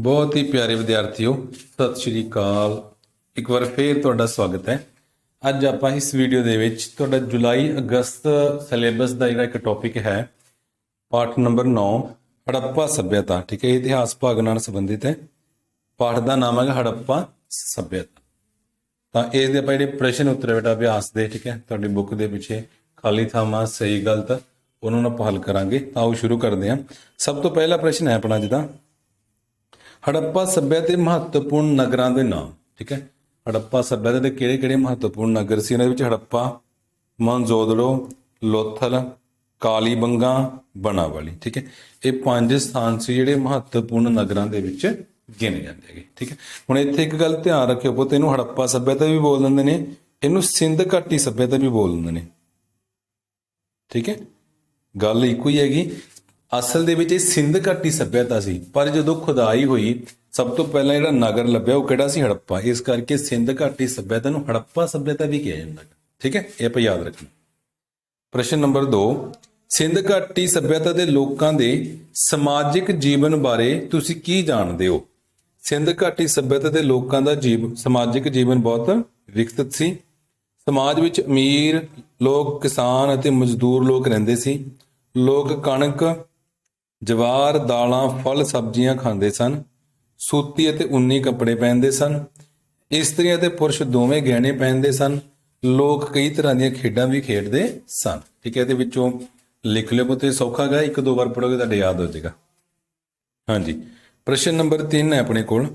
ਬਹੁਤ ਹੀ ਪਿਆਰੇ ਵਿਦਿਆਰਥੀਓ, ਸਤਿ ਸ਼੍ਰੀ ਅਕਾਲ। ਇੱਕ ਵਾਰ ਫੇਰ ਤੁਹਾਡਾ ਸਵਾਗਤ ਹੈ। ਅੱਜ ਆਪਾਂ ਇਸ ਵੀਡੀਓ ਦੇ ਵਿੱਚ ਤੁਹਾਡਾ ਜੁਲਾਈ, ਅਗਸਤ ਸਿਲੇਬਸ ਦਾ ਜਿਹੜਾ ਇੱਕ ਟੌਪਿਕ ਹੈ, ਪਾਠ ਨੰਬਰ 9 ਹੜੱਪਾ ਸਭਿਅਤਾ, ਠੀਕ ਹੈ ਇਤਿਹਾਸ ਭਾਗ ਨਾਲ ਸੰਬੰਧਿਤ ਹੈ। ਪਾਠ ਦਾ ਨਾਮ ਹੈ ਹੜੱਪਾ ਸਭਿਅਤਾ। ਤਾਂ ਇਸ ਦੇ ਆਪਾਂ ਜਿਹੜੇ ਪ੍ਰਸ਼ਨ ਉੱਤਰ ਬੇਟਾ ਅਭਿਆਸ ਦੇ, ਠੀਕ ਹੈ, ਤੁਹਾਡੀ ਬੁੱਕ ਦੇ ਪਿੱਛੇ ਖਾਲੀ ਥਾਵਾਂ, ਸਹੀ ਗਲਤ, ਉਹਨਾਂ ਨੂੰ ਆਪਾਂ ਹੱਲ ਕਰਾਂਗੇ। ਤਾਂ ਉਹ ਸ਼ੁਰੂ ਕਰਦੇ ਹਾਂ। ਸਭ ਤੋਂ ਪਹਿਲਾ ਪ੍ਰਸ਼ਨ ਹੈ ਆਪਣਾ ਜਿਹਦਾ ਹੜੱਪਾ ਸੱਭਿਅਤਾ ਦੇ ਮਹੱਤਵਪੂਰਨ ਨਗਰਾਂ ਦੇ ਨਾਮ, ਠੀਕ ਹੈ? ਹੜੱਪਾ ਸੱਭਿਅਤਾ ਦੇ ਕਿਹੜੇ-ਕਿਹੜੇ ਮਹੱਤਵਪੂਰਨ ਨਗਰ ਸੀ? ਉਹਨਾਂ ਵਿੱਚ ਹੜੱਪਾ, ਮਨਜੋਦੜੋ, ਲੋਥਲ, ਕਾਲੀਬੰਗਾ ਬਣਾਵਾਲੀ ਠੀਕ ਹੈ? ਇਹ ਪੰਜ ਸਥਾਨ ਸੀ ਜਿਹੜੇ ਮਹੱਤਵਪੂਰਨ ਨਗਰਾਂ ਦੇ ਵਿੱਚ ਗਿਣੇ ਜਾਂਦੇ ਹੈਗੇ, ਠੀਕ ਹੈ? ਹੁਣ ਇੱਥੇ ਇੱਕ ਗੱਲ ਧਿਆਨ ਰੱਖਿਓ ਪੁੱਤ, ਇਹਨੂੰ ਹੜੱਪਾ ਸੱਭਿਅਤਾ ਵੀ ਬੋਲ ਦਿੰਦੇ ਨੇ, ਇਹਨੂੰ ਸਿੰਧ ਘਾਟੀ ਸੱਭਿਅਤਾ ਵੀ ਬੋਲ ਦਿੰਦੇ ਨੇ, ਠੀਕ ਹੈ? ਗੱਲ ਇੱਕੋ ਹੀ ਹੈਗੀ ਅਸਲ ਦੇ ਵਿੱਚ ਇਹ ਸਿੰਧ ਘਾਟੀ ਸੱਭਿਅਤਾ ਸੀ, ਪਰ ਜਦੋਂ ਖੁਦਾਈ ਹੋਈ, ਸਭ ਤੋਂ ਪਹਿਲਾਂ ਜਿਹੜਾ ਨਗਰ ਲੱਭਿਆ ਉਹ ਕਿਹੜਾ ਸੀ? ਹੜੱਪਾ। ਇਸ ਕਰਕੇ ਸਿੰਧ ਘਾਟੀ ਸੱਭਿਅਤਾ ਨੂੰ ਹੜੱਪਾ ਸੱਭਿਅਤਾ ਵੀ ਕਿਹਾ ਜਾਂਦਾ। ਠੀਕ ਹੈ? ਇਹ ਆਪਾਂ ਯਾਦ ਰੱਖਣਾ। ਪ੍ਰਸ਼ਨ ਨੰਬਰ 2 ਸਿੰਧ ਘਾਟੀ ਸੱਭਿਅਤਾ ਦੇ ਲੋਕਾਂ ਦੇ ਸਮਾਜਿਕ ਜੀਵਨ ਬਾਰੇ ਤੁਸੀਂ ਕੀ ਜਾਣਦੇ ਹੋ? ਸਿੰਧ ਘਾਟੀ ਸੱਭਿਅਤਾ ਦੇ ਲੋਕਾਂ ਦਾ ਜੀਵ, ਸਮਾਜਿਕ ਜੀਵਨ ਬਹੁਤ ਵਿਕਸਿਤ ਸੀ। ਸਮਾਜ ਵਿੱਚ ਅਮੀਰ ਲੋਕ, ਕਿਸਾਨ ਅਤੇ ਮਜ਼ਦੂਰ ਲੋਕ ਰਹਿੰਦੇ ਸੀ। ਲੋਕ ਕਣਕ ਜਵਾਰ, ਦਾਲਾਂ, ਫਲ, ਸਬਜ਼ੀਆਂ ਖਾਂਦੇ ਸਨ। ਸੂਤੀ ਅਤੇ ਉਨੀ ਕੱਪੜੇ ਪਹਿਨਦੇ ਸਨ। ਇਸਤਰੀ ਅਤੇ ਪੁਰਸ਼ ਦੋਵੇਂ ਗਹਿਣੇ ਪਹਿਨਦੇ ਸਨ। ਲੋਕ ਕਈ ਤਰ੍ਹਾਂ ਦੀਆਂ ਖੇਡਾਂ ਵੀ ਖੇਡਦੇ ਸਨ। ਠੀਕ ਹੈ, ਇਹਦੇ ਵਿੱਚੋਂ ਲਿਖ ਲਿਓ ਪੁੱਤੇ ਸੌਖਾ ਗਾ, ਇੱਕ ਦੋ ਵਾਰ ਪੜੋਗੇ ਤੁਹਾਡੇ ਯਾਦ ਹੋ ਜਾਏਗਾ। ਹਾਂਜੀ, ਪ੍ਰਸ਼ਨ ਨੰਬਰ 3 ਹੈ ਆਪਣੇ ਕੋਲ।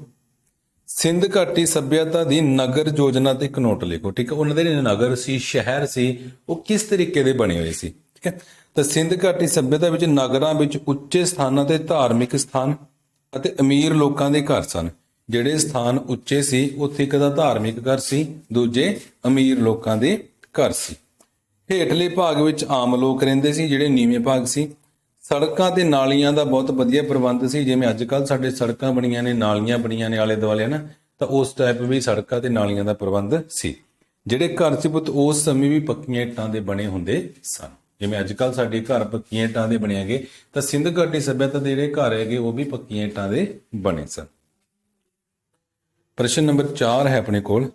ਸਿੰਧ ਘਾਟੀ ਸੱਭਿਅਤਾ ਦੀ ਨਗਰ ਯੋਜਨਾ ਤੇ ਇੱਕ ਨੋਟ ਲਿਖੋ, ਠੀਕ ਹੈ? ਉਹਨਾਂ ਦੇ ਨਗਰ ਸੀ, ਸ਼ਹਿਰ ਸੀ, ਉਹ ਕਿਸ ਤਰੀਕੇ ਦੇ ਬਣੇ ਹੋਏ ਸੀ? ਠੀਕ ਹੈ? ਤਾਂ ਸਿੰਧ ਘਾਟੀ ਸੱਭਿਅਤਾ ਵਿੱਚ ਨਗਰਾਂ ਵਿੱਚ ਉੱਚੇ ਸਥਾਨਾਂ ਤੇ ਧਾਰਮਿਕ ਸਥਾਨ ਅਤੇ ਅਮੀਰ ਲੋਕਾਂ ਦੇ ਘਰ ਸਨ। ਜਿਹੜੇ ਸਥਾਨ ਉੱਚੇ ਸੀ, ਉੱਥੇ ਇੱਕ ਦਾ ਧਾਰਮਿਕ ਘਰ ਸੀ, ਦੂਜੇ ਅਮੀਰ ਲੋਕਾਂ ਦੇ ਘਰ ਸੀ। ਹੇਠਲੇ ਭਾਗ ਵਿੱਚ ਆਮ ਲੋਕ ਰਹਿੰਦੇ ਸੀ, ਜਿਹੜੇ ਨੀਵੇਂ ਭਾਗ ਸੀ। ਸੜਕਾਂ ਤੇ ਨਾਲੀਆਂ ਦਾ ਬਹੁਤ ਵਧੀਆ ਪ੍ਰਬੰਧ ਸੀ। ਜਿਵੇਂ ਅੱਜ ਕੱਲ ਸਾਡੇ ਸੜਕਾਂ ਬਣੀਆਂ ਨੇ, ਨਾਲੀਆਂ ਬਣੀਆਂ ਨੇ ਆਲੇ ਦੁਆਲੇ ਨਾ ਤਾਂ ਉਸ ਟਾਈਪ ਵੀ ਸੜਕਾਂ ਤੇ ਨਾਲੀਆਂ ਦਾ ਪ੍ਰਬੰਧ ਸੀ। ਜਿਹੜੇ ਘਰ ਸੀ ਪੁੱਤ, ਉਸ ਸਮੇਂ ਵੀ ਪੱਕੀਆਂ ਇੱਟਾਂ ਦੇ ਬਣੇ ਹੁੰਦੇ ਸਨ। ਜਿਵੇਂ ਅੱਜ ਕੱਲ ਸਾਡੇ ਘਰ ਪੱਕੀਆਂ ਇੱਟਾਂ ਦੇ ਬਣੇ ਹੈਗੇ, ਤਾਂ ਸਿੰਧ ਘਾਟੀ ਸਭਿਅਤਾ ਦੇ ਜਿਹੜੇ ਘਰ ਹੈਗੇ, ਉਹ ਵੀ ਪੱਕੀਆਂ ਇੱਟਾਂ ਦੇ ਬਣੇ ਸਨ। ਪ੍ਰਸ਼ਨ ਨੰਬਰ 4 ਹੈ ਆਪਣੇ ਕੋਲ।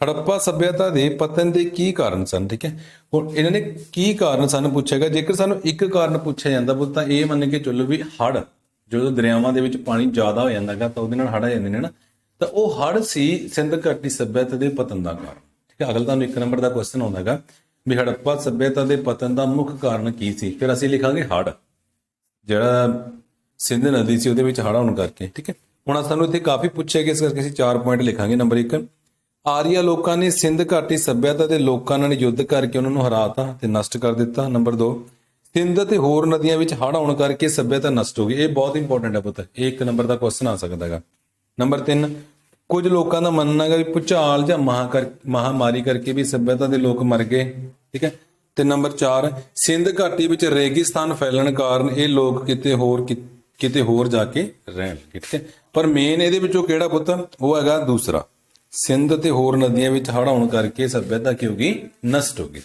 ਹੜੱਪਾ ਸਭਿਅਤਾ ਦੇ ਪਤਨ ਦੇ ਕੀ ਕਾਰਨ ਸਨ? ਠੀਕ ਹੈ? ਹੁਣ ਇਹਨਾਂ ਨੇ ਕੀ ਕਾਰਨ ਸਾਨੂੰ ਪੁੱਛੇਗਾ ਜੇਕਰ ਸਾਨੂੰ ਇੱਕ ਕਾਰਨ ਪੁੱਛਿਆ ਜਾਂਦਾ ਪੁੱਤ ਤਾਂ ਇਹ ਮੰਨ ਕੇ ਚੱਲੋ ਵੀ ਹੜ ਜਦੋਂ ਦਰਿਆਵਾਂ ਦੇ ਵਿੱਚ ਪਾਣੀ ਜ਼ਿਆਦਾ ਹੋ ਜਾਂਦਾਗਾ ਤਾਂ ਉਹਦੇ ਨਾਲ ਹੜ ਆ ਜਾਂਦੇ ਨੇ ਨਾ, ਤਾਂ ਉਹ ਹੜ ਸੀ ਸਿੰਧ ਘਾਟੀ ਸਭਿਅਤਾ ਦੇ ਪਤਨ ਦਾ ਕਾਰਨ। ਠੀਕ ਹੈ? ਅਗਲ ਤੁਹਾਨੂੰ ਇੱਕ ਨੰਬਰ ਦਾ ਕੁਐਸਚਨ ਆਉਂਦਾਗਾ ਵੀ ਹੜੱਪਾ ਸਭਿਅਤਾ ਦੇ ਪਤਨ ਦਾ ਮੁੱਖ ਕਾਰਨ ਕੀ ਸੀ? ਫਿਰ ਅਸੀਂ ਲਿਖਾਂਗੇ ਹੜ। ਜਿਹੜਾ ਸਿੰਧ ਨਦੀ ਸੀ, ਉਹਦੇ ਵਿੱਚ ਹੜ ਆਉਣ ਕਰਕੇ, ਠੀਕ ਹੈ? ਹੁਣ ਸਾਨੂੰ ਇੱਥੇ ਕਾਫੀ ਪੁੱਛਿਆ ਗਿਆ, ਇਸ ਕਰਕੇ ਅਸੀਂ 4 ਪੁਆਇੰਟ ਲਿਖਾਂਗੇ ਨੰਬਰ 1 ਆਰੀਆ ਲੋਕਾਂ ਨੇ ਸਿੰਧ ਘਾਟੀ ਸੱਭਿਅਤਾ ਦੇ ਲੋਕਾਂ ਨਾਲ ਯੁੱਧ ਕਰਕੇ ਉਹਨਾਂ ਨੂੰ ਹਰਾਤਾ ਤੇ ਨਸ਼ਟ ਕਰ ਦਿੱਤਾ। ਨੰਬਰ 2 ਸਿੰਧ ਤੇ ਹੋਰ ਨਦੀਆਂ ਵਿੱਚ ਹੜ੍ਹ ਆਉਣ ਕਰਕੇ ਸੱਭਿਅਤਾ ਨਸ਼ਟ ਹੋ ਗਈ। ਇਹ ਬਹੁਤ ਇੰਪੋਰਟੈਂਟ ਹੈ ਪੁੱਤ। ਇਹ ਇੱਕ ਨੰਬਰ ਦਾ ਕੁਐਸਚਨ ਆ ਸਕਦਾ ਹੈਗਾ। ਨੰਬਰ 3 ਕੁਝ ਲੋਕਾਂ ਦਾ ਮੰਨਣਾ ਹੈ ਵੀ ਭੁਚਾਲ ਜਾਂ ਮਹਾ ਮਹਾਮਾਰੀ ਕਰਕੇ ਵੀ ਸੱਭਿਅਤਾ ਦੇ ਲੋਕ ਮਰ ਗਏ। ਠੀਕ ਹੈ? ਤੇ ਨੰਬਰ 4 ਸਿੰਧ ਘਾਟੀ ਵਿੱਚ ਰੇਗਿਸਤਾਨ ਫੈਲਣ ਕਾਰਨ ਇਹ ਲੋਕ ਕਿਤੇ ਹੋਰ ਕਿਤੇ ਹੋਰ ਜਾ ਕੇ ਰਹਿਣ, ਠੀਕ ਹੈ? ਪਰ ਮੇਨ ਇਹਦੇ ਵਿੱਚੋਂ ਕਿਹੜਾ ਪੁੱਤ? ਉਹ ਹੈਗਾ ਦੂਸਰਾ। ਸਿੰਧ ਤੇ ਹੋਰ ਨਦੀਆਂ ਵਿੱਚ ਹੜ੍ਹ ਆਉਣ ਕਰਕੇ ਸੱਭਿਅਤਾ ਕੀ ਹੋ ਗਈ? ਨਸ਼ਟ ਹੋ ਗਈ।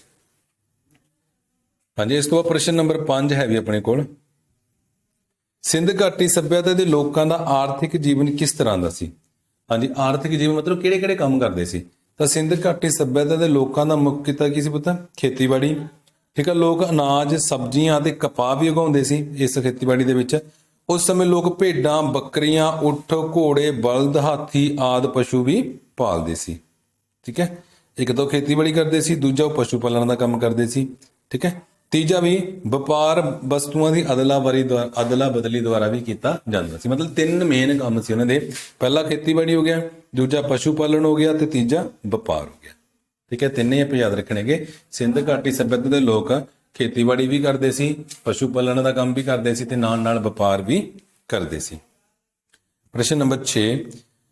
ਹਾਂਜੀ, ਇਸ ਤੋਂ ਬਾਅਦ ਪ੍ਰਸ਼ਨ ਨੰਬਰ 5 ਹੈ ਵੀ ਆਪਣੇ ਕੋਲ। ਸਿੰਧ ਘਾਟੀ ਸੱਭਿਅਤਾ ਦੇ ਲੋਕਾਂ ਦਾ ਆਰਥਿਕ ਜੀਵਨ ਕਿਸ ਤਰ੍ਹਾਂ ਦਾ ਸੀ? ਹਾਂਜੀ, ਆਰਥਿਕ ਜੀਵਨ ਮਤਲਬ ਕਿਹੜੇ ਕਿਹੜੇ ਕੰਮ ਕਰਦੇ ਸੀ? ਤਾਂ ਸਿੰਧ ਘਾਟੀ ਸੱਭਿਅਤਾ ਦੇ ਲੋਕਾਂ ਦਾ ਮੁੱਖ ਕਿੱਤਾ ਕੀ ਸੀ ਪਤਾ? ਖੇਤੀਬਾੜੀ। ਠੀਕ ਹੈ ਲੋਕ ਅਨਾਜ, ਸਬਜ਼ੀਆਂ ਅਤੇ ਕਪਾਹ ਵੀ ਉਗਾਉਂਦੇ ਸੀ ਇਸ ਖੇਤੀਬਾੜੀ ਦੇ ਵਿੱਚ। ਉਸ ਸਮੇਂ ਲੋਕ ਭੇਡਾਂ, ਬੱਕਰੀਆਂ ਊਠ ਘੋੜੇ, ਬਲਦ, ਹਾਥੀ ਆਦ ਪਸ਼ੂ ਵੀ ਪਾਲਦੇ ਸੀ। ਠੀਕ ਹੈ? ਇੱਕ ਤਾਂ ਉਹ ਖੇਤੀਬਾੜੀ ਕਰਦੇ ਸੀ, ਦੂਜਾ ਉਹ ਪਸ਼ੂ ਪਾਲਣ ਦਾ ਕੰਮ ਕਰਦੇ ਸੀ। ਠੀਕ ਹੈ? ਤੀਜਾ ਵੀ ਵਪਾਰ ਵਸਤੂਆਂ ਦੀ ਅਦਲਾਬਰੀ ਦੁਆਰਾ ਅਦਲਾ ਬਦਲੀ ਦੁਆਰਾ ਵੀ ਕੀਤਾ ਜਾਂਦਾ ਸੀ। ਮਤਲਬ ਤਿੰਨ ਮੇਨ ਕੰਮ ਸੀ ਉਹਨਾਂ ਦੇ। ਪਹਿਲਾ ਖੇਤੀਬਾੜੀ ਹੋ ਗਿਆ, ਦੂਜਾ ਪਸ਼ੂ ਪਾਲਣ ਹੋ ਗਿਆ ਤੇ ਤੀਜਾ ਵਪਾਰ ਹੋ ਗਿਆ। ਠੀਕ ਹੈ, ਤਿੰਨੇ ਆਪਾਂ ਯਾਦ ਰੱਖਣਗੇ। ਸਿੰਧ ਘਾਟੀ ਸੱਭਿਅਤਾ ਦੇ ਲੋਕ ਖੇਤੀਬਾੜੀ ਵੀ ਕਰਦੇ ਸੀ, ਪਸ਼ੂ ਪਾਲਣ ਦਾ ਕੰਮ ਵੀ ਕਰਦੇ ਸੀ ਤੇ ਨਾਲ ਨਾਲ ਵਪਾਰ ਵੀ ਕਰਦੇ ਸੀ। ਪ੍ਰਸ਼ਨ ਨੰਬਰ 6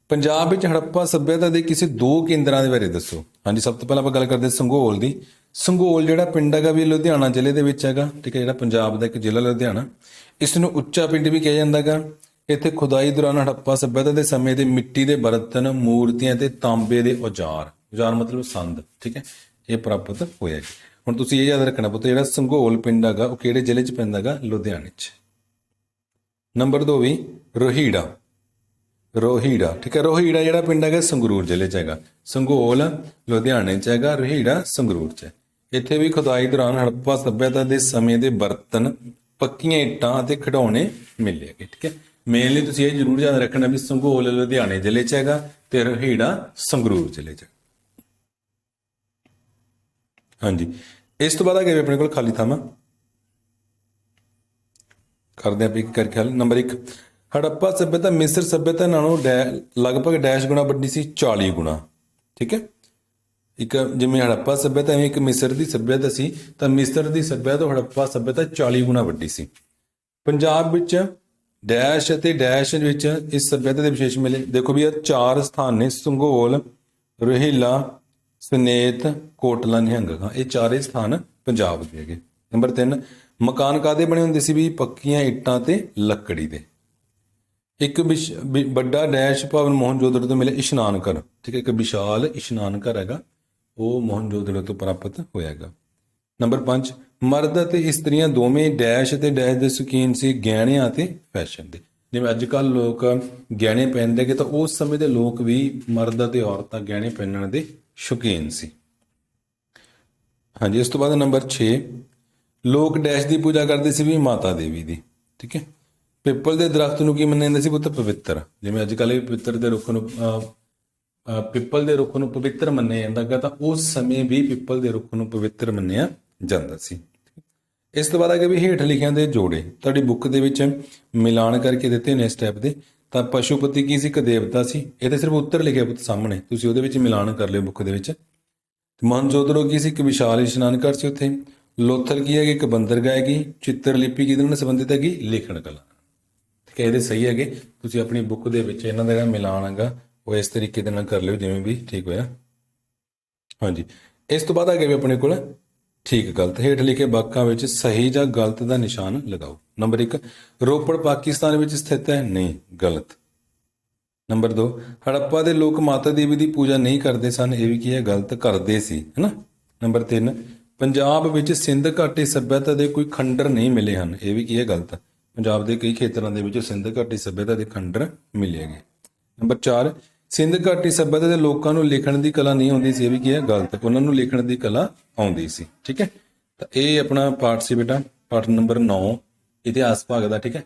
ਪੰਜਾਬ ਵਿੱਚ ਹੜੱਪਾ ਸੱਭਿਅਤਾ ਦੇ ਕਿਸੇ ਦੋ ਕੇਂਦਰਾਂ ਦੇ ਬਾਰੇ ਦੱਸੋ। ਹਾਂਜੀ, ਸਭ ਤੋਂ ਪਹਿਲਾਂ ਆਪਾਂ ਗੱਲ ਕਰਦੇ ਸੰਗੋਲ ਦੀ। ਸੰਘੋਲ ਜਿਹੜਾ ਪਿੰਡ ਹੈਗਾ ਵੀ ਲੁਧਿਆਣਾ ਜ਼ਿਲ੍ਹੇ ਦੇ ਵਿੱਚ ਹੈਗਾ, ਠੀਕ ਹੈ, ਜਿਹੜਾ ਪੰਜਾਬ ਦਾ ਇੱਕ ਜ਼ਿਲ੍ਹਾ ਲੁਧਿਆਣਾ, ਇਸ ਨੂੰ ਉੱਚਾ ਪਿੰਡ ਵੀ ਕਿਹਾ ਜਾਂਦਾ ਹੈਗਾ। ਇੱਥੇ ਖੁਦਾਈ ਦੌਰਾਨ ਹੜੱਪਾ ਸੱਭਿਅਤਾ ਦੇ ਸਮੇਂ ਦੇ ਮਿੱਟੀ ਦੇ ਬਰਤਨ, ਮੂਰਤੀਆਂ ਤੇ ਤਾਂਬੇ ਦੇ ਔਜ਼ਾਰ ਔਜ਼ਾਰ ਮਤਲਬ ਸੰਦ, ਠੀਕ ਹੈ, ਇਹ ਪ੍ਰਾਪਤ ਹੋਇਆ ਜੀ। ਹੁਣ ਤੁਸੀਂ ਇਹ ਯਾਦ ਰੱਖਣਾ ਪੁੱਤ, ਜਿਹੜਾ ਸੰਘੋਲ ਪਿੰਡ ਹੈਗਾ, ਉਹ ਕਿਹੜੇ ਜ਼ਿਲ੍ਹੇ 'ਚ ਪੈਂਦਾ ਹੈਗਾ? ਲੁਧਿਆਣੇ 'ਚ। ਨੰਬਰ 2 ਵੀ, ਰੋਹੀੜਾ। ਰੋਹੀੜਾ, ਠੀਕ ਹੈ, ਰੋਹੀੜਾ ਜਿਹੜਾ ਪਿੰਡ ਹੈਗਾ ਸੰਗਰੂਰ ਜ਼ਿਲ੍ਹੇ 'ਚ ਹੈਗਾ। ਸੰਘੋਲ ਲੁਧਿਆਣੇ 'ਚ ਹੈਗਾ, ਰੋਹੀੜਾ ਸੰਗਰੂਰ 'ਚ ਹੈ। ਇੱਥੇ ਵੀ ਖੁਦਾਈ ਦੌਰਾਨ ਹੜੱਪਾ ਸੱਭਿਅਤਾ ਦੇ ਸਮੇਂ ਦੇ ਬਰਤਨ, ਪੱਕੀਆਂ ਇੱਟਾਂ ਅਤੇ ਖਿਡੌਣੇ ਮਿਲੇ ਹੈਗੇ, ਠੀਕ ਹੈ? ਮੇਨਲੀ ਤੁਸੀਂ ਇਹ ਜ਼ਰੂਰ ਯਾਦ ਰੱਖਣਾ ਵੀ ਸੰਘੋਲ ਲੁਧਿਆਣੇ ਜ਼ਿਲ੍ਹੇ 'ਚ ਹੈਗਾ ਤੇ ਰਹੀੜਾ ਸੰਗਰੂਰ ਜ਼ਿਲ੍ਹੇ 'ਚ। ਹਾਂਜੀ। ਇਸ ਤੋਂ ਬਾਅਦ ਆ ਗਏ ਆਪਣੇ ਕੋਲ ਖਾਲੀ ਥਾਵਾਂ। ਕਰਦੇ ਆਪਾਂ ਇੱਕ ਕਰਕੇ ਹੱਲ ਨੰਬਰ 1 ਹੜੱਪਾ ਸੱਭਿਅਤਾ ਮਿਸਰ ਸੱਭਿਅਤਾ ਨਾਲੋਂ ਡੈ- ਲਗਭਗ ਡੈਸ਼ ਗੁਣਾ ਵੱਡੀ ਸੀ 40 ਗੁਣਾ, ਠੀਕ ਹੈ? ਇੱਕ ਜਿਵੇਂ ਹੜੱਪਾ ਸਭਿਅਤਾ ਐਵੇਂ ਇੱਕ ਮਿਸਰ ਦੀ ਸਭਿਅਤਾ ਸੀ, ਤਾਂ ਮਿਸਰ ਦੀ ਸਭਿਅਤਾ ਤੋਂ ਹੜੱਪਾ ਸਭਿਅਤਾ 40 ਗੁਣਾ ਵੱਡੀ ਸੀ। ਪੰਜਾਬ ਵਿੱਚ ਡੈਸ਼ ਅਤੇ ਡੈਸ਼ ਵਿੱਚ ਇਸ ਸਭਿਅਤਾ ਦੇ ਵਿਸ਼ੇਸ਼ ਮਿਲੇ, ਦੇਖੋ ਵੀ ਇਹ ਚਾਰ ਸਥਾਨ ਨੇ, ਸੰਗੋਲ, ਰੋਹਿਲਾ, ਸਨੇਤ, ਕੋਟਲਾ, ਨਿਹੰਗ ਹਾਂ ਇਹ ਚਾਰੇ ਸਥਾਨ ਪੰਜਾਬ ਦੇ ਹੈਗੇ। ਨੰਬਰ 3 ਮਕਾਨ ਕਾਦੇ ਬਣੇ ਹੁੰਦੇ ਸੀ ਵੀ ਪੱਕੀਆਂ ਇੱਟਾਂ ਤੇ ਲੱਕੜੀ ਦੇ। ਇੱਕ ਵਿਸ਼- ਵੱਡਾ ਡੈਸ਼ ਭਵਨ ਮੋਹਨਜੋਦੜੋ ਤੋਂ ਮਿਲੇ ਇਸ਼ਨਾਨ ਘਰ। ਠੀਕ ਹੈ, ਇੱਕ ਵਿਸ਼ਾਲ ਇਸ਼ਨਾਨ ਘਰ ਹੈਗਾ। ਉਹ ਮੋਹਨਜੋਦੜੋ ਤੋਂ ਪ੍ਰਾਪਤ ਹੋਇਆ ਹੈਗਾ ਨੰਬਰ 5 ਮਰਦ ਅਤੇ ਇਸਤਰੀਆਂ ਦੋਵੇਂ ਡੈਸ਼ ਅਤੇ ਡੈਸ਼ ਦੇ ਸ਼ੌਕੀਨ ਸੀ ਗਹਿਣਿਆਂ ਅਤੇ ਫੈਸ਼ਨ ਦੇ। ਜਿਵੇਂ ਅੱਜ ਕੱਲ ਲੋਕ ਗਹਿਣੇ ਪਹਿਨਦੇ ਤਾਂ ਉਸ ਸਮੇਂ ਦੇ ਲੋਕ ਵੀ ਮਰਦ ਅਤੇ ਔਰਤਾਂ ਗਹਿਣੇ ਪਹਿਨਣ ਦੇ ਸ਼ੌਕੀਨ ਸੀ। ਹਾਂਜੀ, ਇਸ ਤੋਂ ਬਾਅਦ ਨੰਬਰ 6 ਲੋਕ ਡੈਸ਼ ਦੀ ਪੂਜਾ ਕਰਦੇ ਸੀ ਵੀ ਮਾਤਾ ਦੇਵੀ ਦੀ, ਠੀਕ ਹੈ? ਪਿੱਪਲ ਦੇ ਦਰਖਤ ਨੂੰ ਕੀ ਮੰਨਿਆ ਜਾਂਦਾ ਸੀ ਪੁੱਤ ਪਵਿੱਤਰ। ਜਿਵੇਂ ਅੱਜ ਕੱਲ੍ਹ ਵੀ ਪਵਿੱਤਰ ਦੇ ਰੁੱਖ ਨੂੰ ਪਿੱਪਲ ਦੇ ਰੁੱਖ ਨੂੰ ਪਵਿੱਤਰ ਮੰਨਿਆ ਜਾਂਦਾ ਹੈਗਾ ਤਾਂ ਉਸ ਸਮੇਂ ਵੀ ਪਿੱਪਲ ਦੇ ਰੁੱਖ ਨੂੰ ਪਵਿੱਤਰ ਮੰਨਿਆ ਜਾਂਦਾ ਸੀ। ਇਸ ਤੋਂ ਬਾਅਦ ਆ ਵੀ ਹੇਠ ਲਿਖਿਆਂ ਦੇ ਜੋੜੇ। ਤੁਹਾਡੀ ਬੁੱਕ ਦੇ ਵਿੱਚ ਮਿਲਾਨ ਕਰਕੇ ਦਿੱਤੇ ਨੇ ਸਟੈਪ ਦੇ। ਤਾਂ ਪਸ਼ੂਪਤੀ ਕੀ ਸੀ? ਇੱਕ ਦੇਵਤਾ ਸੀ। ਇਹ ਤਾਂ ਸਿਰਫ ਉੱਤਰ ਲਿਖਿਆ ਪੁੱਤ ਸਾਹਮਣੇ। ਤੁਸੀਂ ਉਹਦੇ ਵਿੱਚ ਮਿਲਾਨ ਕਰ ਲਿਓ ਬੁੱਕ ਦੇ ਵਿੱਚ। ਮਨਜੋਦਰੋ ਕੀ ਸੀ? ਇੱਕ ਵਿਸ਼ਾਲ ਇਸ਼ਨਾਨ ਘਰ ਸੀ ਉੱਥੇ। ਲੋਥਲ ਕੀ ਹੈਗੀ? ਇੱਕ ਬੰਦਰਗਾਹ ਹੈਗੀ। ਚਿੱਤਰ ਲਿਪੀ ਕਿਹਦੇ ਨਾਲ ਸੰਬੰਧਿਤ ਹੈਗੀ? ਲਿਖਣ ਕਲਾ। ਠੀਕ ਹੈ, ਇਹਦੇ ਸਹੀ ਹੈਗੇ। ਤੁਸੀਂ ਆਪਣੀ ਬੁੱਕ ਦੇ ਵਿੱਚ ਇਹਨਾਂ ਦਾ ਮਿਲਾਨ ਹੈਗਾ ਉਹ ਇਸ ਤਰੀਕੇ ਦੇ ਨਾਲ ਕਰ ਲਿਓ, ਜਿਵੇਂ ਵੀ ਠੀਕ ਹੋਇਆ। ਹਾਂਜੀ। ਇਸ ਤੋਂ ਬਾਅਦ ਆ ਗਿਆ ਵੀ ਆਪਣੇ ਕੋਲ ਠੀਕ ਗਲਤ। ਹੇਠ ਲਿਖੇ ਵਾਕਾਂ ਵਿੱਚ ਸਹੀ ਜਾਂ ਗਲਤ ਦਾ ਨਿਸ਼ਾਨ ਲਗਾਓ। ਨੰਬਰ 1 ਰੋਪੜ, ਪਾਕਿਸਤਾਨ ਵਿੱਚ ਸਥਿਤ ਹੈ? ਨਹੀਂ, ਗਲਤ। ਨੰਬਰ 2 ਹੜੱਪਾ ਦੇ ਲੋਕ ਮਾਤਾ ਦੇਵੀ ਦੀ ਪੂਜਾ ਨਹੀਂ ਕਰਦੇ ਸਨ, ਇਹ ਵੀ ਕੀ ਹੈ? ਗਲਤ ਕਰਦੇ ਸੀ, ਹੈਨਾ? ਨੰਬਰ 3 ਪੰਜਾਬ ਵਿੱਚ ਸਿੰਧ ਘਾਟੀ ਸੱਭਿਅਤਾ ਦੇ ਕੋਈ ਖੰਡਰ ਨਹੀਂ ਮਿਲੇ ਹਨ, ਇਹ ਵੀ ਕੀ ਹੈ? ਗਲਤ। ਪੰਜਾਬ ਦੇ ਕਈ ਖੇਤਰਾਂ ਦੇ ਵਿੱਚ ਸਿੰਧ ਘਾਟੀ ਸੱਭਿਅਤਾ ਦੇ ਖੰਡਰ ਮਿਲੇ ਗਏ ਨੰਬਰ 4 ਸਿੰਧ ਘਾਟੀ ਸੱਭਿਅਤਾ ਦੇ ਲੋਕਾਂ ਨੂੰ ਲਿਖਣ ਦੀ ਕਲਾ ਨਹੀਂ ਆਉਂਦੀ ਸੀ, ਇਹ ਵੀ ਕੀ ਹੈ ਗਲਤ ਉਹਨਾਂ ਨੂੰ ਲਿਖਣ ਦੀ ਕਲਾ ਆਉਂਦੀ ਸੀ, ਠੀਕ ਹੈ? ਤਾਂ ਇਹ ਆਪਣਾ ਪਾਠ ਸੀ ਬੇਟਾ, ਪਾਠ ਨੰਬਰ 9 ਇਤਿਹਾਸ ਭਾਗ ਦਾ, ਠੀਕ ਹੈ?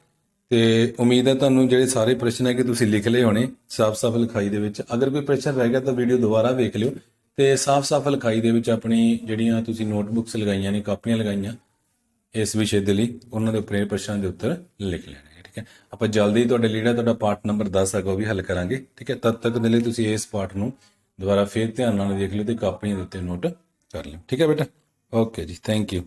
ਤੇ ਉਮੀਦ ਹੈ ਤੁਹਾਨੂੰ ਜਿਹੜੇ ਸਾਰੇ ਪ੍ਰਸ਼ਨ ਹੈ ਕਿ ਤੁਸੀਂ ਲਿਖ ਲਏ ਹੋਣੇ, ਸਾਫ਼-ਸਾਫ਼ ਲਿਖਾਈ ਦੇ ਵਿੱਚ। ਅਗਰ ਕੋਈ ਪ੍ਰਸ਼ਨ ਰਹਿ ਗਿਆ ਤਾਂ ਵੀਡੀਓ ਦੁਬਾਰਾ ਵੇਖ ਲਿਓ ਤੇ ਸਾਫ਼-ਸਾਫ਼ ਲਿਖਾਈ ਦੇ ਵਿੱਚ ਆਪਣੀ ਜਿਹੜੀਆਂ ਤੁਸੀਂ ਨੋਟਬੁੱਕਸ ਲਗਾਈਆਂ ਨੇ, ਕਾਪੀਆਂ ਲਗਾਈਆਂ, ਇਸ ਵਿਸ਼ੇ ਦੇ ਲਈ ਉਹਨਾਂ ਦੇ ਉੱਪਰ ਪ੍ਰਸ਼ਨਾਂ ਦੇ ਉੱਤਰ ਲਿਖ ਲੈਣੇ ਠੀਕ ਹੈ। ਆਪਾਂ ਜਲਦੀ ਤੁਹਾਡੇ ਲਈ ਜਿਹੜਾ ਤੁਹਾਡਾ ਪਾਰਟ ਨੰਬਰ 10 ਹੈਗਾ ਉਹ ਵੀ ਹੱਲ ਕਰਾਂਗੇ। ਠੀਕ ਹੈ। ਤਦ ਤੱਕ ਦੇ ਲਈ ਤੁਸੀਂ ਇਸ ਪਾਠ ਨੂੰ ਦੁਬਾਰਾ ਫੇਰ ਧਿਆਨ ਨਾਲ ਦੇਖ ਲਿਓ ਤੇ ਕਾਪੀਆਂ ਦੇ ਉੱਤੇ ਨੋਟ ਕਰ ਲਿਓ। ਠੀਕ ਹੈ ਬੇਟਾ? ਓਕੇ ਜੀ। Thank you